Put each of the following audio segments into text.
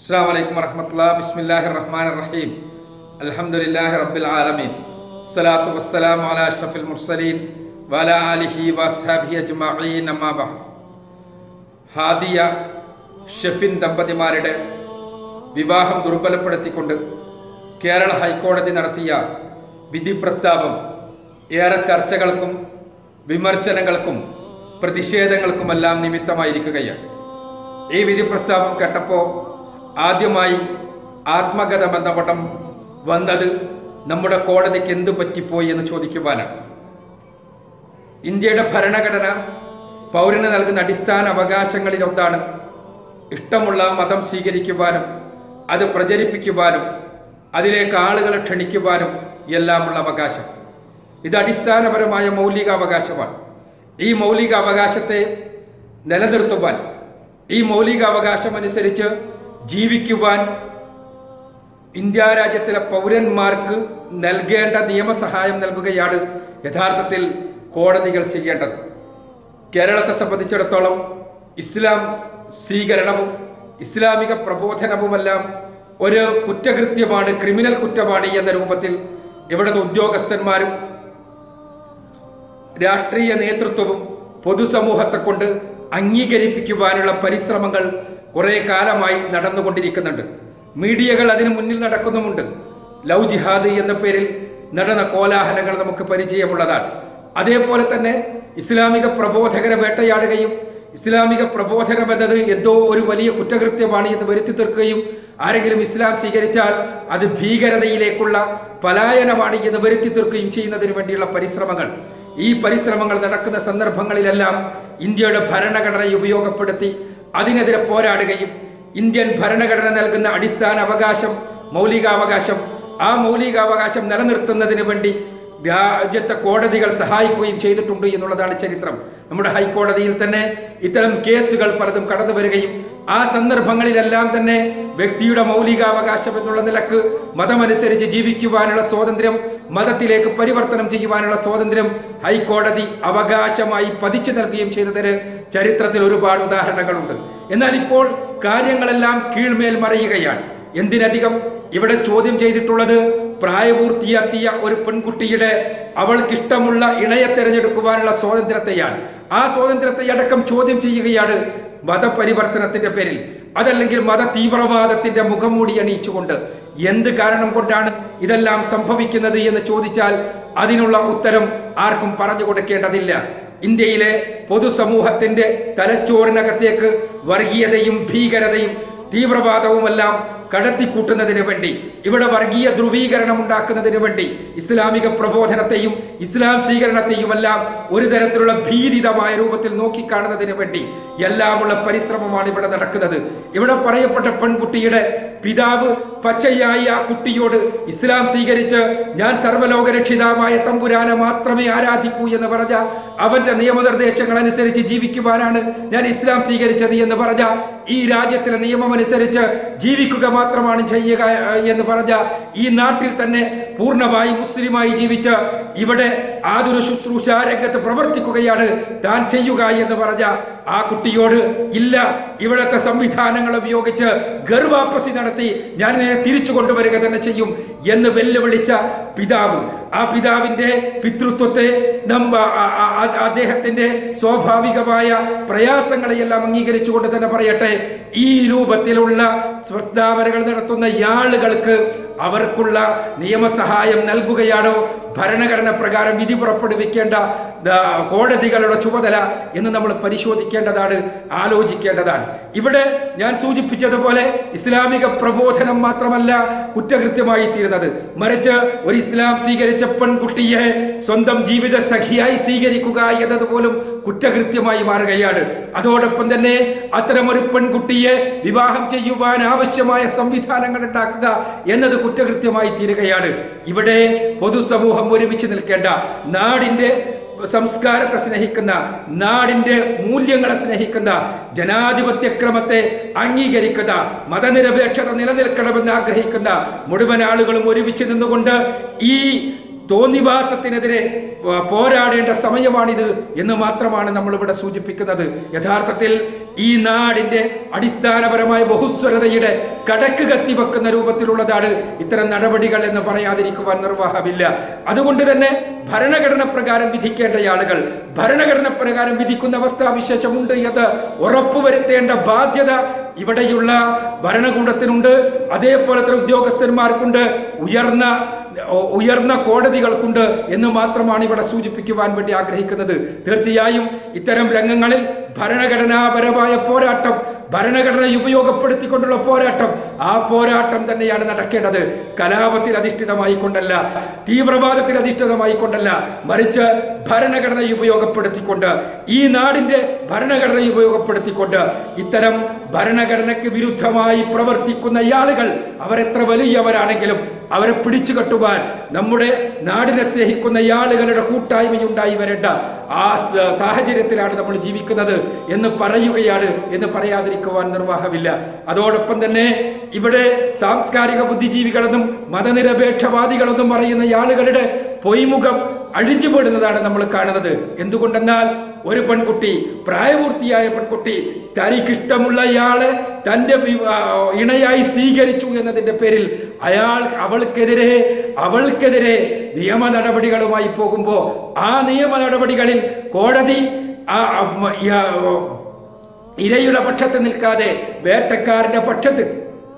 അസ്സാം വലൈക്കും വറഹമത്തുള്ള ബിസ്മില്ലാഹി റഹ്മാൻ റഹീം അൽഹംദുലില്ലാഹി റബ്ബിൽ ആലമീൻ. സ്വലാത്തു വസ്സലാം അലാ അഷ്റഫിൽ മുർസലീൻ വല ആലിഹി വസ്ഹാബി അജ്മഈൻ അമ്മാ ബഅദ്. ഹാദിയ ഷെഫിൻ ദമ്പതിമാരുടെ വിവാഹം ദുർബലപ്പെടുത്തിക്കൊണ്ട് കേരള ഹൈക്കോടതി നടത്തിയ വിധി പ്രസ്താവം ഏറെ ചർച്ചകൾക്കും വിമർശനങ്ങൾക്കും പ്രതിഷേധങ്ങൾക്കുമെല്ലാം നിമിത്തമായിരിക്കുകയാണ്. ഈ വിധി പ്രസ്താവം കേട്ടപ്പോൾ ആദ്യമായി ആത്മകഥ ബന്ധപ്പെട്ടം വന്നത് നമ്മുടെ കോടതിക്ക് എന്തു പറ്റിപ്പോയി എന്ന് ചോദിക്കുവാനാണ്. ഇന്ത്യയുടെ ഭരണഘടന പൗരന് നൽകുന്ന അടിസ്ഥാന അവകാശങ്ങളിൽ ഒന്നാണ് ഇഷ്ടമുള്ള മതം സ്വീകരിക്കുവാനും അത് പ്രചരിപ്പിക്കുവാനും അതിലേക്ക് ആളുകളെ ക്ഷണിക്കുവാനും എല്ലാമുള്ള അവകാശം. ഇത് അടിസ്ഥാനപരമായ മൗലിക അവകാശമാണ് ഈ മൗലിക അവകാശത്തെ നിലനിർത്തുവാൻ ഈ മൗലിക അവകാശം അനുസരിച്ച് ജീവിക്കുവാൻ ഇന്ത്യ രാജ്യത്തിലെ പൗരന്മാർക്ക് നൽകേണ്ട നിയമസഹായം നൽകുകയാണ് യഥാർത്ഥത്തിൽ കോടതികൾ ചെയ്യേണ്ടത്. കേരളത്തെ സംബന്ധിച്ചിടത്തോളം ഇസ്ലാം സ്വീകരണവും ഇസ്ലാമിക പ്രബോധനവുമെല്ലാം ഒരു കുറ്റകൃത്യമാണ് ക്രിമിനൽ കുറ്റമാണ് എന്ന രൂപത്തിൽ ഇവിടുത്തെ ഉദ്യോഗസ്ഥന്മാരും രാഷ്ട്രീയ നേതൃത്വവും പൊതുസമൂഹത്തെ കൊണ്ട് അംഗീകരിപ്പിക്കുവാനുള്ള പരിശ്രമങ്ങൾ കുറെ കാലമായി നടന്നുകൊണ്ടിരിക്കുന്നുണ്ട്. മീഡിയകൾ അതിന് മുന്നിൽ നടക്കുന്നുമുണ്ട്. ലവ് ജിഹാദ് എന്ന പേരിൽ നടന്ന കോലാഹലങ്ങൾ നമുക്ക് പരിചയമുള്ളതാണ്. അതേപോലെ തന്നെ ഇസ്ലാമിക പ്രബോധകരെ വേട്ടയാടുകയും ഇസ്ലാമിക പ്രബോധനം എന്നത് എന്തോ ഒരു വലിയ കുറ്റകൃത്യമാണ് എന്ന് വരുത്തി തീർക്കുകയും ആരെങ്കിലും ഇസ്ലാം സ്വീകരിച്ചാൽ അത് ഭീകരതയിലേക്കുള്ള പലായനമാണ് എന്ന് വരുത്തി തീർക്കുകയും ചെയ്യുന്നതിന് വേണ്ടിയുള്ള പരിശ്രമങ്ങൾ. ഈ പരിശ്രമങ്ങൾ നടക്കുന്ന സന്ദർഭങ്ങളിലെല്ലാം ഇന്ത്യയുടെ ഭരണഘടനയെ ഉപയോഗപ്പെടുത്തി അതിനെതിരെ പോരാടുകയും ഇന്ത്യൻ ഭരണഘടന നൽകുന്ന അടിസ്ഥാന അവകാശം മൗലികാവകാശം ആ മൗലികാവകാശം നിലനിർത്തുന്നതിന് വേണ്ടി രാജ്യത്തെ കോടതികൾ സഹായിക്കുകയും ചെയ്തിട്ടുണ്ട് എന്നുള്ളതാണ് ചരിത്രം. നമ്മുടെ ഹൈക്കോടതിയിൽ തന്നെ ഇത്തരം കേസുകൾ പലതും കടന്നു വരികയും ആ സന്ദർഭങ്ങളിലെല്ലാം തന്നെ വ്യക്തിയുടെ മൗലികാവകാശം എന്നുള്ള നിലയ്ക്ക് മതമനുസരിച്ച് ജീവിക്കുവാനുള്ള സ്വാതന്ത്ര്യം മതത്തിലേക്ക് പരിവർത്തനം ചെയ്യുവാനുള്ള സ്വാതന്ത്ര്യം ഹൈക്കോടതി അവകാശമായി പതിച്ചു നൽകുകയും ചെയ്തതിന് ചരിത്രത്തിൽ ഒരുപാട് ഉദാഹരണങ്ങളുണ്ട്. എന്നാൽ ഇപ്പോൾ കാര്യങ്ങളെല്ലാം കീഴ്മേൽ മറിയുകയാണ്. എന്തിനധികം ഇവിടെ ചോദ്യം ചെയ്തിട്ടുള്ളത്? പ്രായപൂർത്തിയെത്തിയ ഒരു പെൺകുട്ടിയുടെ അവൾക്കിഷ്ടമുള്ള ഇണയെ തിരഞ്ഞെടുക്കുവാനുള്ള സ്വാതന്ത്ര്യത്തെയാണ്. ആ സ്വാതന്ത്ര്യത്തെ അടക്കം ചോദ്യം ചെയ്യുകയാണ് മതപരിവർത്തനത്തിന്റെ പേരിൽ. അതല്ലെങ്കിൽ മത തീവ്രവാദത്തിന്റെ മുഖംമൂടി അണിയിച്ചുകൊണ്ട് എന്ത് കാരണം കൊണ്ടാണ് ഇതെല്ലാം സംഭവിക്കുന്നത് എന്ന് ചോദിച്ചാൽ അതിനുള്ള ഉത്തരം ആർക്കും പറഞ്ഞു കൊടുക്കേണ്ടതില്ല. ഇന്ത്യയിലെ പൊതുസമൂഹത്തിന്റെ തലച്ചോറിനകത്തേക്ക് വർഗീയതയും ഭീകരതയും തീവ്രവാദവുമെല്ലാം കടത്തിക്കൂട്ടുന്നതിന് വേണ്ടി ഇവിടെ വർഗീയ ധ്രുവീകരണം ഉണ്ടാക്കുന്നതിന് വേണ്ടി ഇസ്ലാമിക പ്രബോധനത്തെയും ഇസ്ലാം സ്വീകരണത്തെയുമെല്ലാം ഒരു തരത്തിലുള്ള ഭീതിതമായ രൂപത്തിൽ നോക്കിക്കാണുന്നതിന് വേണ്ടി എല്ലാമുള്ള പരിശ്രമമാണ് ഇവിടെ നടക്കുന്നത്. ഇവിടെ പറയപ്പെട്ട പെൺകുട്ടിയുടെ പിതാവ് പച്ചയായി ആ കുട്ടിയോട് ഇസ്ലാം സ്വീകരിച്ച് ഞാൻ സർവലോക രക്ഷിതാവായ തമ്പുരാനെ മാത്രമേ ആരാധിക്കൂ എന്ന് പറഞ്ഞ അവന്റെ നിയമനിർദ്ദേശങ്ങൾ അനുസരിച്ച് ജീവിക്കുവാനാണ് ഞാൻ ഇസ്ലാം സ്വീകരിച്ചത് എന്ന് പറഞ്ഞ ഈ രാജ്യത്തിലെ നിയമം അനുസരിച്ച് ജീവിക്കുക മാത്രമാണ് ചെയ്യുക എന്ന് പറഞ്ഞ ഈ നാട്ടിൽ തന്നെ പൂർണമായി മുസ്ലിമായി ജീവിച്ച് ഇവിടെ ആതുര ശുശ്രൂഷ രംഗത്ത് പ്രവർത്തിക്കുകയാണ് താൻ ചെയ്യുക എന്ന് പറഞ്ഞ ആ കുട്ടിയോട് ഇല്ല ഇവിടത്തെ സംവിധാനങ്ങൾ ഉപയോഗിച്ച് ഗർഭാപ്പസി നടത്തി ഞാൻ ഇതിനെ തിരിച്ചു കൊണ്ടുവരിക തന്നെ ചെയ്യും എന്ന് വെല്ലുവിളിച്ച പിതാവ് ആ പിതാവിന്റെ പിതൃത്വത്തെ നമ്മ അദ്ദേഹത്തിന്റെ സ്വാഭാവികമായ പ്രയാസങ്ങളെയെല്ലാം അംഗീകരിച്ചുകൊണ്ട് തന്നെ പറയട്ടെ. ഈ രൂപത്തിലുള്ള പ്രസ്താവനകൾ നടത്തുന്ന ആളുകൾക്ക് അവർക്കുള്ള നിയമസഹായം നൽകുകയാണോ? ഭരണഘടന പ്രകാരം വിധി പുറപ്പെടുവിക്കേണ്ട കോടതികളുടെ ചുമതല എന്ന് നമ്മൾ പരിശോധിക്കേണ്ടതാണ് ആലോചിക്കേണ്ടതാണ്. ഇവിടെ ഞാൻ സൂചിപ്പിച്ചതുപോലെ ഇസ്ലാമിക പ്രബോധനം മാത്രമല്ല കുറ്റകൃത്യമായി തീരുന്നത് മറിച്ച് ഒരു ഇസ്ലാം സ്വീകരിച്ച പെൺകുട്ടിയെ സ്വന്തം ജീവിത സഖിയായി സ്വീകരിക്കുക എന്നതുപോലും കുറ്റകൃത്യമായി മാറുകയാണ്. അതോടൊപ്പം തന്നെ അത്തരമൊരു പെൺകുട്ടിയെ വിവാഹം ചെയ്യുവാൻ ആവശ്യമായ സംവിധാനങ്ങൾ ഉണ്ടാക്കുക എന്നത് കുറ്റകൃത്യമായി തീരുകയാണ്. ഇവിടെ പൊതുസമൂഹം ഒരുമിച്ച് നിൽക്കേണ്ട നാടിന്റെ സംസ്കാരത്തെ സ്നേഹിക്കുന്ന നാടിന്റെ മൂല്യങ്ങളെ സ്നേഹിക്കുന്ന ജനാധിപത്യക്രമത്തെ അംഗീകരിക്കുന്ന മതനിരപേക്ഷത നിലനിൽക്കണമെന്ന് ആഗ്രഹിക്കുന്ന മുഴുവൻ ആളുകളും ഒരുമിച്ച് നിന്നുകൊണ്ട് ഈ തോന്നിവാസത്തിനെതിരെ പോരാടേണ്ട സമയമാണിത് എന്ന് മാത്രമാണ് നമ്മളിവിടെ സൂചിപ്പിക്കുന്നത്. യഥാർത്ഥത്തിൽ ഈ നാടിന്റെ അടിസ്ഥാനപരമായ ബഹുസ്വരതയുടെ കടക്ക് കത്തിവെക്കുന്ന രൂപത്തിലുള്ളതാണ് ഇത്തരം നടപടികൾ എന്ന് പറയാതിരിക്കുവാൻ നിർവാഹമില്ല. അതുകൊണ്ട് തന്നെ ഭരണഘടന പ്രകാരം വിധിക്കേണ്ട ആളുകൾ ഭരണഘടന പ്രകാരം വിധിക്കുന്ന അവസ്ഥാവിശേഷമുണ്ട് എന്ന് ഉറപ്പുവരുത്തേണ്ട ബാധ്യത ഇവിടെയുള്ള ഭരണകൂടത്തിനുണ്ട്. അതേപോലെ തന്നെ ഉദ്യോഗസ്ഥന്മാർക്കുണ്ട്. ഉയർന്ന ഉയർന്ന കോടതികൾക്കുണ്ട് എന്ന് മാത്രമാണ് ഇവിടെ സൂചിപ്പിക്കുവാൻ വേണ്ടി ആഗ്രഹിക്കുന്നത്. തീർച്ചയായും ഇത്തരം രംഗങ്ങളിൽ ഭരണഘടനാപരമായ പോരാട്ടം ഭരണഘടന ഉപയോഗപ്പെടുത്തിക്കൊണ്ടുള്ള പോരാട്ടം ആ പോരാട്ടം തന്നെയാണ് നടക്കേണ്ടത്. കലാപത്തിൽ അധിഷ്ഠിതമായി കൊണ്ടല്ല തീവ്രവാദത്തിൽ അധിഷ്ഠിതമായി കൊണ്ടല്ല മറിച്ച് ഭരണഘടന ഉപയോഗപ്പെടുത്തിക്കൊണ്ട് ഈ നാടിന്റെ ഭരണഘടന ഉപയോഗപ്പെടുത്തിക്കൊണ്ട് ഇത്തരം ഭരണഘടനയ്ക്ക് വിരുദ്ധമായി പ്രവർത്തിക്കുന്ന ആളുകൾ അവരെത്ര വലിയവരാണെങ്കിലും അവരെ പിടിച്ചു കെട്ടുവാൻ നമ്മുടെ നാടിനെ സ്നേഹിക്കുന്ന ആളുകളുടെ കൂട്ടായ്മയുണ്ടായി വരേണ്ട ആ സാഹചര്യത്തിലാണ് നമ്മൾ ജീവിക്കുന്നത് എന്ന് പറയുകയാണ് എന്ന് പറയാതിരിക്കുവാൻ നിർവാഹമില്ല. അതോടൊപ്പം തന്നെ ഇവിടെ സാംസ്കാരിക ബുദ്ധിജീവികളെന്നും മതനിരപേക്ഷവാദികളെന്നും പറയുന്ന ആളുകളുടെ പൊയ്മുഖം അഴിഞ്ഞുപോടുന്നതാണ് നമ്മൾ കാണുന്നത്. എന്തുകൊണ്ടെന്നാൽ ഒരു പെൺകുട്ടി പ്രായപൂർത്തിയായ പെൺകുട്ടി തനിക്കിഷ്ടമുള്ളയാളെ തന്റെ വി- ഇണയായി സ്വീകരിച്ചു എന്നതിന്റെ പേരിൽ അയാൾ അവൾക്കെതിരെ അവൾക്കെതിരെ നിയമ നടപടികളുമായി പോകുമ്പോൾ ആ നിയമ നടപടികളിൽ കോടതി ഇരയുടെ പക്ഷത്ത് നിൽക്കാതെ വേട്ടക്കാരന്റെ പക്ഷത്ത്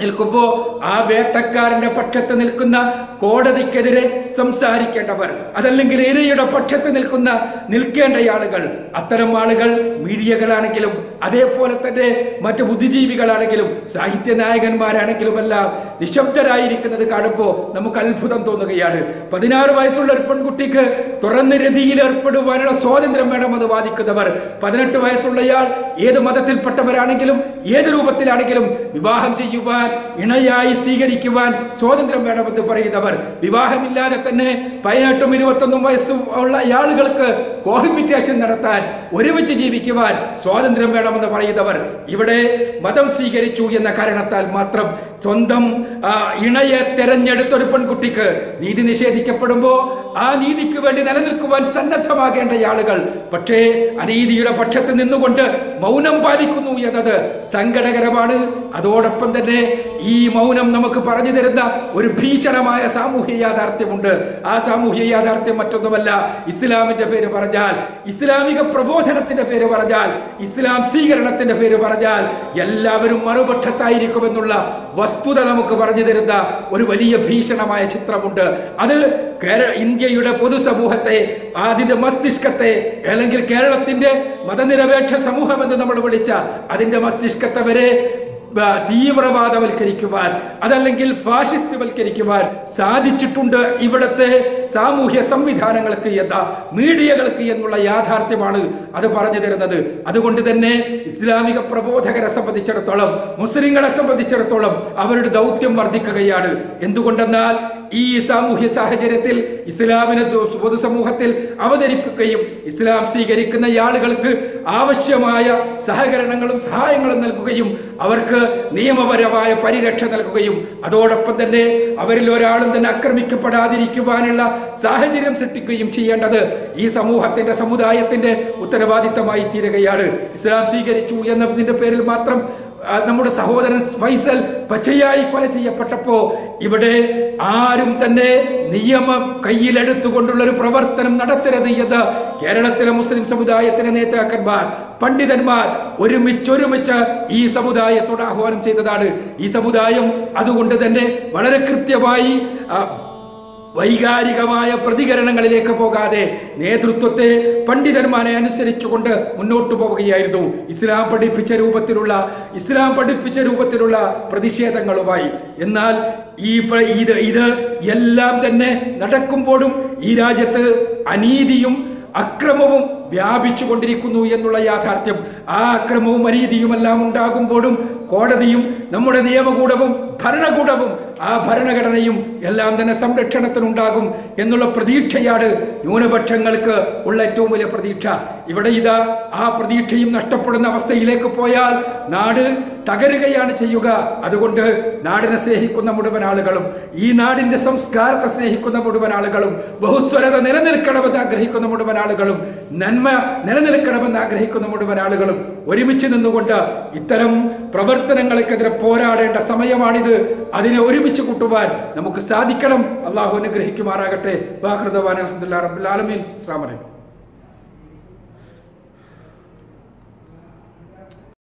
നിൽക്കുമ്പോ ആ വേട്ടക്കാരന്റെ പക്ഷത്ത് നിൽക്കുന്ന കോടതിക്കെതിരെ സംസാരിക്കേണ്ടവർ അതല്ലെങ്കിൽ ഇരയുടെ പക്ഷത്ത് നിൽക്കുന്ന നിൽക്കേണ്ട ആളുകൾ അത്തരം ആളുകൾ മീഡിയകളാണെങ്കിലും അതേപോലെ തന്നെ മറ്റു ബുദ്ധിജീവികളാണെങ്കിലും സാഹിത്യ നായകന്മാരാണെങ്കിലും എല്ലാം നിശബ്ദരായിരിക്കുന്നത് കാണുമ്പോൾ നമുക്ക് അത്ഭുതം തോന്നുകയാണ്. പതിനാറ് വയസ്സുള്ള ഒരു പെൺകുട്ടിക്ക് തുറന്ന രതിയിൽ ഏർപ്പെടുവാനുള്ള സ്വാതന്ത്ര്യം വേണമെന്ന് വാദിക്കുന്നവർ പതിനെട്ട് വയസ്സുള്ളയാൾ ഏത് മതത്തിൽപ്പെട്ടവരാണെങ്കിലും ഏത് രൂപത്തിലാണെങ്കിലും വിവാഹം ചെയ്യുവാൻ ഇണയായി സ്വീകരിക്കുവാൻ സ്വാതന്ത്ര്യം വേണമെന്ന് പറയുന്നവർ വിവാഹമില്ലാതെ തന്നെ പതിനെട്ടും ഇരുപത്തൊന്നും വയസ്സും ഉള്ള ആളുകൾക്ക് കോഹിബിറ്റേഷൻ നടത്താൻ ഒരുമിച്ച് ജീവിക്കുവാൻ സ്വാതന്ത്ര്യം വേണമെന്ന് പറയുന്നവർ ഇവിടെ മതം സ്വീകരിച്ചു എന്ന കാരണത്താൽ മാത്രം സ്വന്തം ഇണയെ തെരഞ്ഞെടുത്ത ഒരു പെൺകുട്ടിക്ക് നീതി നിഷേധിക്കപ്പെടുമ്പോൾ ആ നീതിക്ക് വേണ്ടി നിലനിൽക്കുവാൻ സന്നദ്ധമാകേണ്ട ആളുകൾ പക്ഷേ അനീതിയുടെ പക്ഷത്ത് നിന്നുകൊണ്ട് മൗനം പാലിക്കുന്നു എന്നത് സങ്കടകരമാണ്. അതോടൊപ്പം തന്നെ ഈ മൗനം നമുക്ക് പറഞ്ഞു തരുന്ന ഒരു ഭീഷണമായ സാമൂഹ്യ യാഥാർത്ഥ്യമുണ്ട്. ആ സാമൂഹ്യ യാഥാർത്ഥ്യം മറ്റൊന്നുമല്ല. ഇസ്ലാമിന്റെ പേര് പറഞ്ഞാൽ ഇസ്ലാമിക പ്രബോധനത്തിന്റെ പേര് പറഞ്ഞാൽ ഇസ്ലാം സ്വീകരണത്തിന്റെ പേര് പറഞ്ഞാൽ എല്ലാവരും മറുപക്ഷത്തായിരിക്കുമെന്നുള്ള വസ്തുത നമുക്ക് പറഞ്ഞു തരുന്ന ഒരു വലിയ ഭീഷണമായ ചിത്രമുണ്ട്. അത് ഇന്ത്യയുടെ പൊതുസമൂഹത്തെ അതിന്റെ മസ്തിഷ്കത്തെ അല്ലെങ്കിൽ കേരളത്തിന്റെ മതനിരപേക്ഷ സമൂഹം എന്ന് നമ്മൾ വിളിച്ച അതിന്റെ മസ്തിഷ്കത്തെ വരെ തീവ്രവാദവൽക്കരിക്കുവാൻ അതല്ലെങ്കിൽ ഫാഷിസ്റ്റ് വൽക്കരിക്കുവാൻ സാധിച്ചിട്ടുണ്ട് ഇവിടുത്തെ സാമൂഹ്യ സംവിധാനങ്ങൾക്ക് എന്ന മീഡിയകൾക്ക് എന്നുള്ള യാഥാർത്ഥ്യമാണ് അത് പറഞ്ഞു തരുന്നത്. അതുകൊണ്ട് തന്നെ ഇസ്ലാമിക പ്രബോധകരെ സംബന്ധിച്ചിടത്തോളം മുസ്ലിങ്ങളെ സംബന്ധിച്ചിടത്തോളം അവരുടെ ദൗത്യം വർദ്ധിക്കുകയാണ്. എന്തുകൊണ്ടെന്നാൽ ഈ സാമൂഹ്യ സാഹചര്യത്തിൽ ഇസ്ലാമിനെ പൊതുസമൂഹത്തിൽ അവതരിപ്പിക്കുകയും ഇസ്ലാം സ്വീകരിക്കുന്ന ആളുകൾക്ക് ആവശ്യമായ സഹകരണങ്ങളും സഹായങ്ങളും നൽകുകയും അവർക്ക് നിയമപരമായ പരിരക്ഷ നൽകുകയും അതോടൊപ്പം തന്നെ അവരിൽ ഒരാളും തന്നെ ആക്രമിക്കപ്പെടാതിരിക്കുവാനുള്ള സാഹചര്യം സൃഷ്ടിക്കുകയും ചെയ്യേണ്ടത് ഈ സമൂഹത്തിന്റെ സമുദായത്തിന്റെ ഉത്തരവാദിത്തമായി തീരുകയാണ്. ഇസ്ലാം സ്വീകരിച്ചു എന്നതിന്റെ പേരിൽ മാത്രം നമ്മുടെ സഹോദരൻ ഫൈസൽ പച്ചയായി കൊല ചെയ്യപ്പെട്ടപ്പോ ഇവിടെ ആരും തന്നെ നിയമം കയ്യിലെടുത്തുകൊണ്ടുള്ള ഒരു പ്രവർത്തനം നടത്തരുത് എന്ന് കേരളത്തിലെ മുസ്ലിം സമുദായത്തിലെ നേതാക്കന്മാർ പണ്ഡിതന്മാർ ഒരുമിച്ചൊരുമിച്ച് ഈ സമുദായത്തോട് ആഹ്വാനം ചെയ്തതാണ്. ഈ സമുദായം അതുകൊണ്ട് തന്നെ വളരെ കൃത്യമായി വൈകാരികമായ പ്രതികരണങ്ങളിലേക്ക് പോകാതെ നേതൃത്വത്തെ പണ്ഡിതന്മാരെ അനുസരിച്ചുകൊണ്ട് മുന്നോട്ട് പോവുകയായിരുന്നു. ഇസ്ലാം പഠിപ്പിച്ച രൂപത്തിലുള്ള ഇസ്ലാം പഠിപ്പിച്ച രൂപത്തിലുള്ള പ്രതിഷേധങ്ങളുമായി. എന്നാൽ ഈ ഇത് ഇത് എല്ലാം തന്നെ നടക്കുമ്പോഴും ഈ രാജ്യത്ത് അനീതിയും അക്രമവും വ്യാപിച്ചു കൊണ്ടിരിക്കുന്നു എന്നുള്ള യാഥാർത്ഥ്യം. ആ അക്രമവും അരീതിയുമെല്ലാം ഉണ്ടാകുമ്പോഴും കോടതിയും നമ്മുടെ നിയമകൂടവും ഭരണകൂടവും ആ ഭരണഘടനയും എല്ലാം തന്നെ സംരക്ഷണത്തിനുണ്ടാകും എന്നുള്ള പ്രതീക്ഷയാണ് ന്യൂനപക്ഷങ്ങൾക്ക് ഉള്ള ഏറ്റവും വലിയ പ്രതീക്ഷ. ഇവിടെ ഇതാ ആ പ്രതീക്ഷയും നഷ്ടപ്പെടുന്ന അവസ്ഥയിലേക്ക് പോയാൽ നാട് തകരുകയാണ് ചെയ്യുക. അതുകൊണ്ട് നാടിനെ സ്നേഹിക്കുന്ന മുഴുവൻ ആളുകളും ഈ നാടിന്റെ സംസ്കാരത്തെ സ്നേഹിക്കുന്ന മുഴുവൻ ആളുകളും ബഹുസ്വരത നിലനിൽക്കണമെന്ന് ആഗ്രഹിക്കുന്ന മുഴുവൻ ആളുകളും നന്മ നിലനിൽക്കണമെന്ന് ആഗ്രഹിക്കുന്ന മുഴുവൻ ആളുകളും ഒരുമിച്ച് നിന്നുകൊണ്ട് ഇത്തരം പ്രവർത്തനങ്ങൾക്കെതിരെ പോരാടേണ്ട സമയമാണിത്. അതിനെ ഒരുമിച്ച് കൂട്ടുവാൻ നമുക്ക് സാധിക്കണം. അള്ളാഹു അനുഗ്രഹിക്കുമാറാകട്ടെ. വാഹൃദവാൻ അലഹമുല്ലാ റബുലാലമീൻ വലൈക്കും